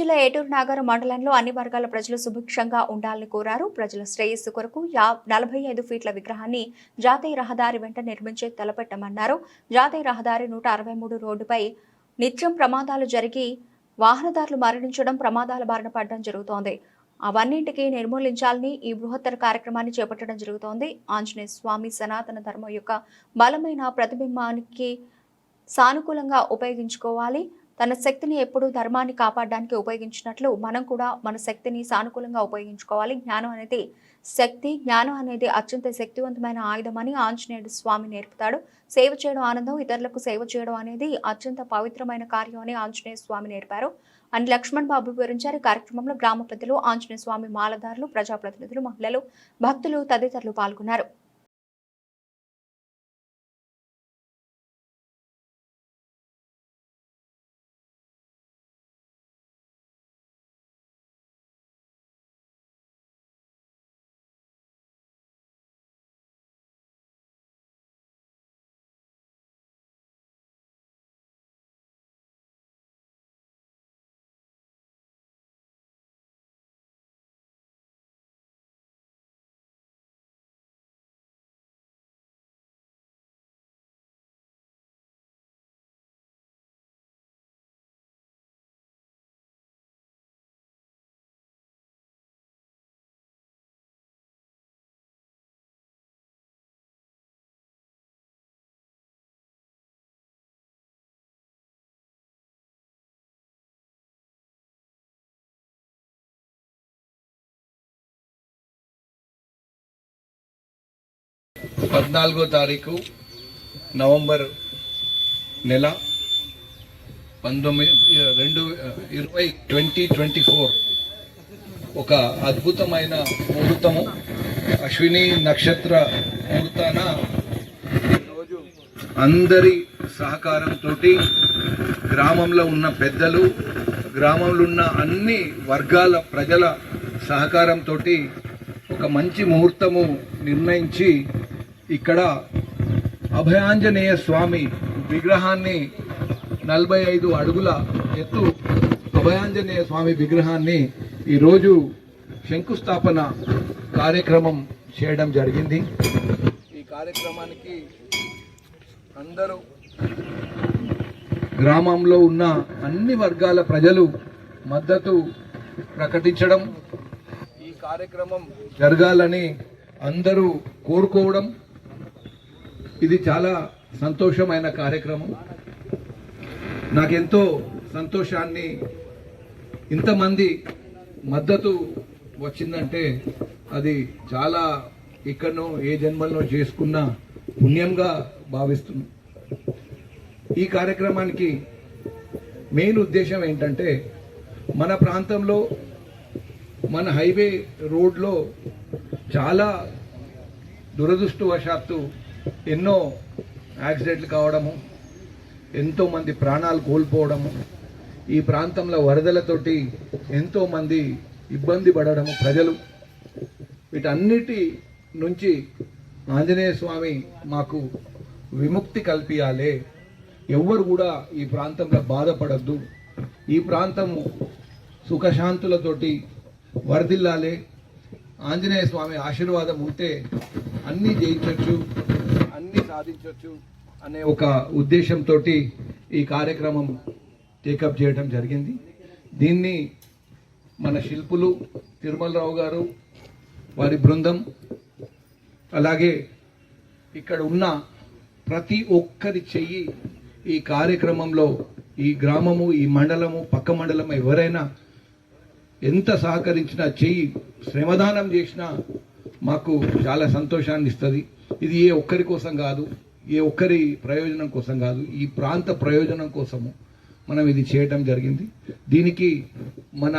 జిల్లా ఏటూరు నాగారు మండలంలో అన్ని వర్గాల ప్రజలు సుభిక్షంగా ఉండాలని కోరారు. ప్రజల శ్రేయస్సు కొరకు నలభై ఐదు ఫీట్ల విగ్రహాన్ని జాతీయ రహదారి వెంట నిర్మించే తలపెట్టమన్నారు. జాతీయ రహదారి నూట అరవై మూడు రోడ్డుపై నిత్యం ప్రమాదాలు జరిగి వాహనదారులు మరణించడం ప్రమాదాల బారిన పడడం జరుగుతోంది. అవన్నింటికి నిర్మూలించాలని ఈ బృహత్తర కార్యక్రమాన్ని చేపట్టడం జరుగుతోంది. ఆంజనేయ స్వామి సనాతన ధర్మం యొక్క బలమైన ప్రతిబింబానికి సానుకూలంగా ఉపయోగించుకోవాలి. తన శక్తిని ఎప్పుడూ ధర్మాన్ని కాపాడడానికి ఉపయోగించినట్లు మనం కూడా మన శక్తిని సానుకూలంగా ఉపయోగించుకోవాలి. జ్ఞానం అనేది శక్తి జ్ఞానం అనేది అత్యంత శక్తివంతమైన ఆయుధమని ఆంజనేయుడు స్వామి నేర్పుతాడు. సేవ చేయడం ఆనందం ఇతరులకు సేవ చేయడం అనేది అత్యంత పవిత్రమైన కార్యం అని ఆంజనేయ స్వామి నేర్పారు. అని లక్ష్మణ్ బాబు వివరించారు ఈ కార్యక్రమంలో గ్రామ ప్రజలు ఆంజనేయ స్వామి మాలదారులు ప్రజాప్రతినిధులు మహిళలు భక్తులు తదితరులు పాల్గొన్నారు. పద్నాలుగో తారీఖు నవంబర్ నెల పంతొమ్మిది రెండు ఇరవై ట్వంటీ ట్వంటీ ఫోర్. ఒక అద్భుతమైన ముహూర్తము. అశ్విని నక్షత్ర ముహూర్తాన ఈరోజు అందరి సహకారంతో గ్రామంలో ఉన్న పెద్దలు గ్రామంలో ఉన్న అన్ని వర్గాల ప్రజల సహకారంతో ఒక మంచి ముహూర్తము నిర్ణయించి ఇక్కడ అభయాంజనేయ స్వామి విగ్రహాన్ని నలభై ఐదు అడుగుల ఎత్తు అభయాంజనేయ స్వామి విగ్రహాన్ని ఈరోజు శంకుస్థాపన కార్యక్రమం చేయడం జరిగింది. ఈ కార్యక్రమానికి అందరూ గ్రామంలో ఉన్న అన్ని వర్గాల ప్రజలు మద్దతు ప్రకటించడం ఈ కార్యక్రమం జరగాలని అందరూ కోరుకోవడం ఇది చాలా సంతోషమైన కార్యక్రమం. నాకెంతో సంతోషాన్ని ఇంతమంది మద్దతు వచ్చిందంటే అది చాలా ఇక్కడనో ఏ జన్మల్లో చేసుకున్న పుణ్యంగా భావిస్తున్నాం. ఈ కార్యక్రమానికి మెయిన్ ఉద్దేశం ఏంటంటే మన ప్రాంతంలో మన హైవే రోడ్లో చాలా దురదృష్టవశాత్తు ఎన్నో యాక్సిడెంట్లు కావడము ఎంతోమంది ప్రాణాలు కోల్పోవడము ఈ ప్రాంతంలో వరదలతోటి ఎంతోమంది ఇబ్బంది పడడము ప్రజలు. వీటన్నిటి నుంచి ఆంజనేయ స్వామి మాకు విముక్తి కల్పించాలి ఎవ్వరు కూడా ఈ ప్రాంతంలో బాధపడద్దు. ఈ ప్రాంతము సుఖశాంతులతోటి వరదిల్లాలే. ఆంజనేయ స్వామి ఆశీర్వాదం ఉంటే అన్నీ జయించవచ్చు అన్నీ సాధించవచ్చు అనే ఒక ఉద్దేశంతో ఈ కార్యక్రమం టేకప్ చేయడం జరిగింది. దీన్ని మన శిల్పులు తిరుమలరావు గారు వారి బృందం అలాగే ఇక్కడ ఉన్న ప్రతి ఒక్కరి చెయ్యి ఈ కార్యక్రమంలో ఈ గ్రామము ఈ మండలము పక్క మండలం ఎవరైనా ఎంత సహకరించినా చెయ్యి శ్రమదానం చేసినా మాకు చాలా సంతోషాన్ని ఇస్తుంది ఇది ఏ ఒక్కరి కోసం కాదు ఏ ఒక్కరి ప్రయోజనం కోసం కాదు ఈ ప్రాంత ప్రయోజనం కోసము మనం ఇది చేయటం జరిగింది. దీనికి మన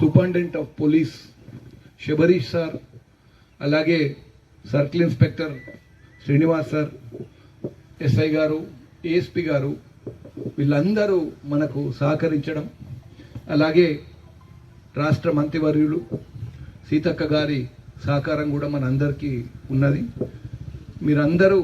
superintendent of police Sabarish sir అలాగే circle inspector Srinivas sir SI గారు ఏఎస్పి గారు వీళ్ళందరూ మనకు సహకరించడం అలాగే రాష్ట్ర మంత్రివర్యులు సీతక్క గారి సహకారం కూడా మన అందరికీ ఉన్నది. మీరందరూ